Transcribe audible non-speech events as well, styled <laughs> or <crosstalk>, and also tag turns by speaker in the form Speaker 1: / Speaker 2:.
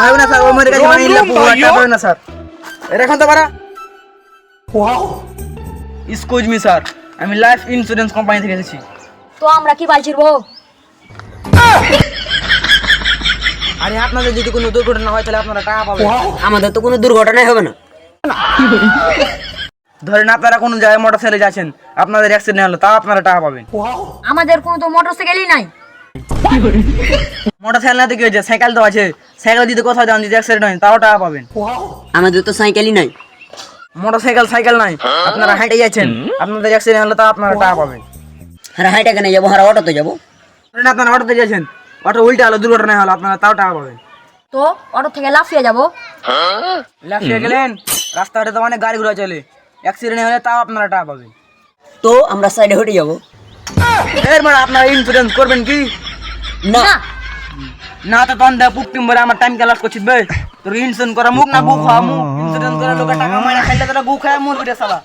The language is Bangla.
Speaker 1: হবে না স্যার ও মরে গেছে মানে ইল্লা পুরো টাকা না স্যার। এর এখন তো পারা এক্সকিউজ মি স্যার আমি লাইফ ইন্স্যুরেন্স কোম্পানি থেকে এসেছি।
Speaker 2: তো আমরা কি বাল ছিড়বো
Speaker 1: আরে আপনাদের যদি কোনো দুর্ঘটনা হয় তাহলে আপনারা টাকা পাবেন।
Speaker 3: আমাদের তো কোনো দুর্ঘটনাই হবে না।
Speaker 1: ধরেন আপনারা কোনো জায়গায় মোটর সাইকেলে যাচ্ছেন আপনাদের অ্যাক্সিডেন্ট হলো তাও আপনারা টাকা পাবেন।
Speaker 2: আমাদের কোনো তো মোটর সাইকেলই নাই।
Speaker 1: মোটর সাইকেল না তো কি হয়েছে? সাইকেল তো আছে। সাইকেল দিতে কোথাও যান যদি অ্যাক্সিডেন্ট হয় তাও টাকা পাবেন।
Speaker 3: আমাদের তো সাইকেলই নাই।
Speaker 1: মোটর সাইকেল সাইকেল নাই। আপনারা হাঁটে যাচ্ছেন। আপনাদের অ্যাক্সিডেন্ট হলে তাও আপনারা টাকা পাবেন।
Speaker 3: আর হাইটা কেন যাব? আর অটোতে যাব?
Speaker 1: আপনারা অটোতে যাচ্ছেন। অটো উল্টে হলো দুর্ঘটনা হলো আপনারা তাও টাকা পাবেন।
Speaker 2: তো অটো থেকে লাফিয়ে যাব।
Speaker 1: লাফিয়ে গেলেন। রাস্তাঘাটে তো অনেক গাড়ি ঘোড়া চলে। অ্যাক্সিডেন্ট হলে তাও আপনারা টাকা পাবেন।
Speaker 3: তো আমরা সাইডে হেঁটে যাব।
Speaker 1: এর মানে আপনারা ইন্স্যুরেন্স করবেন কি?
Speaker 2: না।
Speaker 1: না। তো তখন দেখ পুক টিম্বরে আমার টাইম ক্লাস করছিস বে। তোর ইন্স্যুরেন্স করা মুখ না বুক হওয়া মুখ। <laughs> ইন্স্যুরেন্স করা লোকের টাকা মাইনা খাইলে তোরা গু খায় মুর বিটে সালা